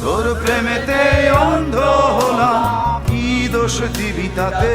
তোর প্রেমেতে অন্ধ হলাম কি দোষ দিবি তাতে?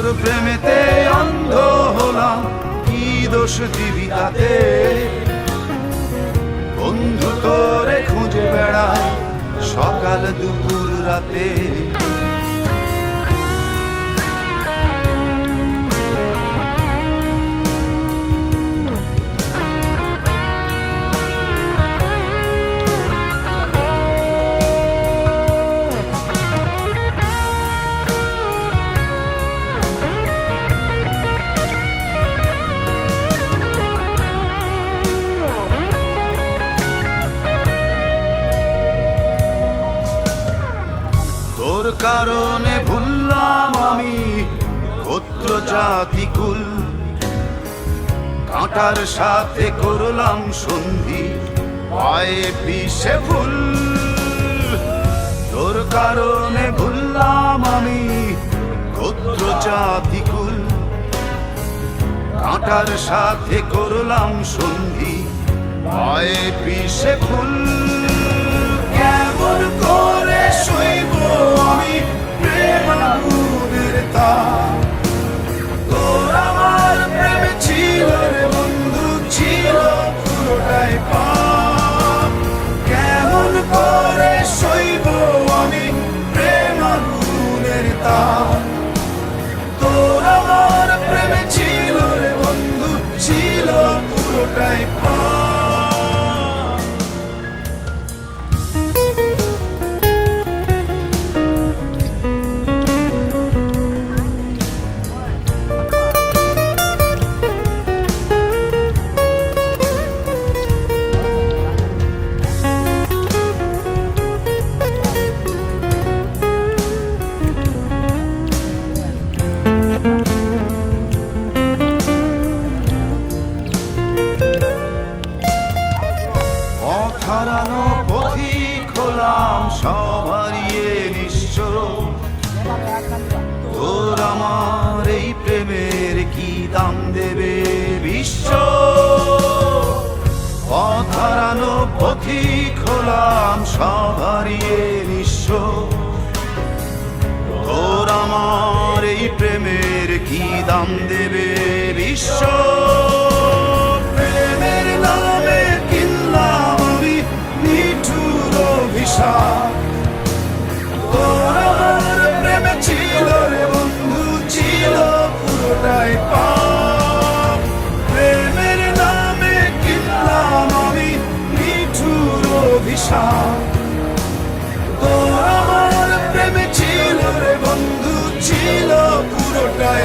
তোর প্রেমেতে অন্ধ হলাম। কি দোষ দিবি তাতে? বন্ধু তোরে খুঁজে বেড়ায় সকাল দুপুর রাতে। কারণে ভুললাম আমি গোত্র জাতি কুল। কাঁটার সাথে করলাম সন্ধি, পায়ে পিসে ফুল। তোর কারণে ভুললাম আমি গোত্র জাতি কুল। কাঁটার সাথে করলাম সন্ধি, পায়ে পিসে ফুল। কেমন করে সইব আমি? হারানো পথিক হলাম সব হারিয়ে তোর আমার এই প্রেমের কি দাম দেবে বিশ্ব? পথ হারানো পথিক হলাম সব হারিয়ে তোর আমার এই প্রেমের কি দাম দেবে তোর আমার প্রেমে ছিল রে বন্ধু, ছিল পুরোটাই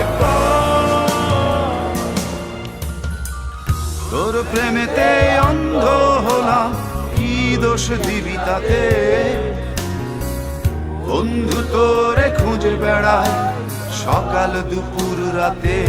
তোর প্রেমেতে অন্ধ হলাম, কি দোষ দিবি তাতে? বন্ধু তোরে খুঁজে বেড়ায় সকাল দুপুর রাতে।